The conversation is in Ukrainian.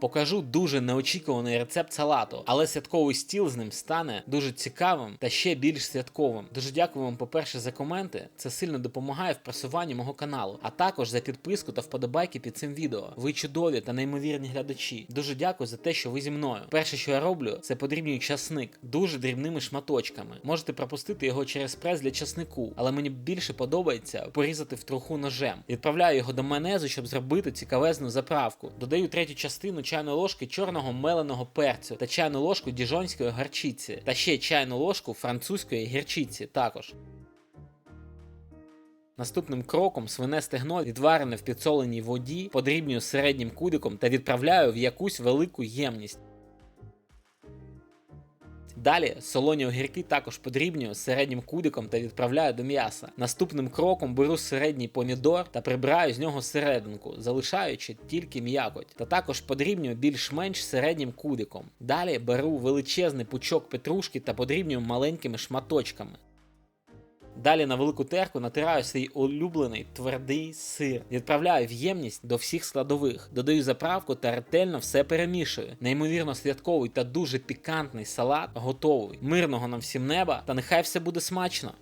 Покажу дуже неочікуваний рецепт салату, але святковий стіл з ним стане дуже цікавим та ще більш святковим. Дуже дякую вам, по-перше, за коменти. Це сильно допомагає в просуванні мого каналу, а також за підписку та вподобайки під цим відео. Ви чудові та неймовірні глядачі. Дуже дякую за те, що ви зі мною. Перше, що я роблю, це подрібнюю часник дуже дрібними шматочками. Можете пропустити його через прес для часнику, але мені більше подобається порізати в труху ножем. Відправляю його до майонезу, щоб зробити цікавезну заправку. Додаю третю частину чайної ложку чорного меленого перцю та чайну ложку діжонської гарчиці, та ще чайну ложку французької гірчиці також. Наступним кроком свине стегно відварене в підсоленій воді, подрібнюю середнім кудиком та відправляю в якусь велику ємність. Далі солоні огірки також подрібнюю середнім кудиком та відправляю до м'яса. Наступним кроком беру середній помідор та прибираю з нього серединку, залишаючи тільки м'якоть. Та також подрібнюю більш-менш середнім кудиком. Далі беру величезний пучок петрушки та подрібнюю маленькими шматочками. Далі на велику терку натираю свій улюблений твердий сир. Відправляю в ємність до всіх складових, додаю заправку та ретельно все перемішую. Неймовірно святковий та дуже пікантний салат готовий. Мирного нам всім неба, та нехай все буде смачно.